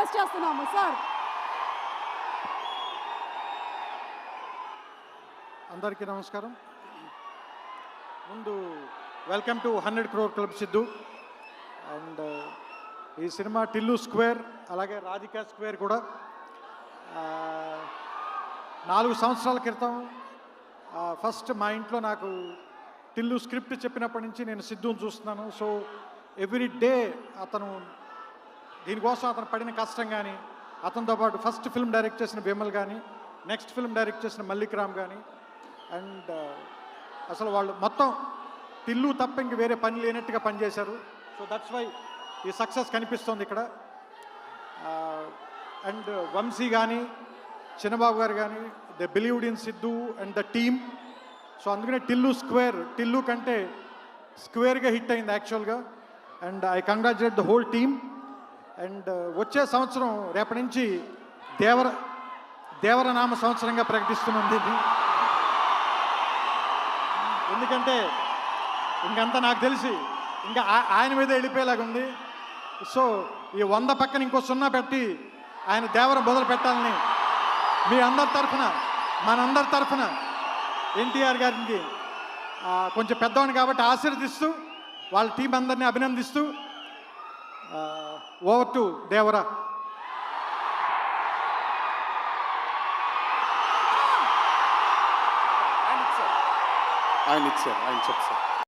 Request చేస్తున్నాము sir. అందరికీ నమస్కారం. ముందు welcome to hundred crore club Siddhu. And ఈ సినిమా టిల్లు స్క్వేర్ అలాగే రాధికా స్క్వేర్ కూడా. నాలుగు సంవత్సరాల క్రితం ఫస్ట్ మా ఇంట్లో నాకు టిల్లు స్క్రిప్ట్ చెప్పినప్పటి నుంచి నేను సిద్ధుని చూస్తున్నాను. సో ఎవ్రీ డే అతను దీనికోసం అతను పడిన కష్టం కానీ అతనితో పాటు ఫస్ట్ ఫిల్మ్ డైరెక్ట్ చేసిన విమల్ కానీ నెక్స్ట్ ఫిల్మ్ డైరెక్ట్ చేసిన మల్లిక్ రామ్ కానీ అండ్ అసలు వాళ్ళు మొత్తం టిల్లు తప్ప ఇంక వేరే పని లేనట్టుగా పనిచేశారు. సో దట్స్ వై ఈ సక్సెస్ కనిపిస్తుంది ఇక్కడ. అండ్ వంశీ కానీ చిన్నబాబు గారు కానీ the believed in Siddhu and the team. So అందుకనే టిల్లు స్క్వేర్ టిల్లు కంటే స్క్వేర్గా హిట్ అయింది యాక్చువల్గా and I congratulate the whole team. And వచ్చే సంవత్సరం రేపటి నుంచి దేవర దేవరనామ సంవత్సరంగా ప్రకటిస్తున్నాం దీన్ని. ఎందుకంటే ఇంకంతా నాకు తెలిసి ఇంకా ఆయన మీద వెళ్ళిపోయేలాగా ఉంది. సో ఈ వంద పక్కన ఇంకో సున్నా పెట్టి ఆయన దేవరం మొదలు పెట్టాలని మీ అందరి తరఫున మనందరి తరఫున ఎన్టీఆర్ గారికి కొంచెం పెద్దవాడిని కాబట్టి ఆశీర్వదిస్తూ వాళ్ళ టీం అందరినీ అభినందిస్తూ ఓవర్ టు దేవరా. ఆయన ఇచ్చారు ఆయన చెప్పు సార్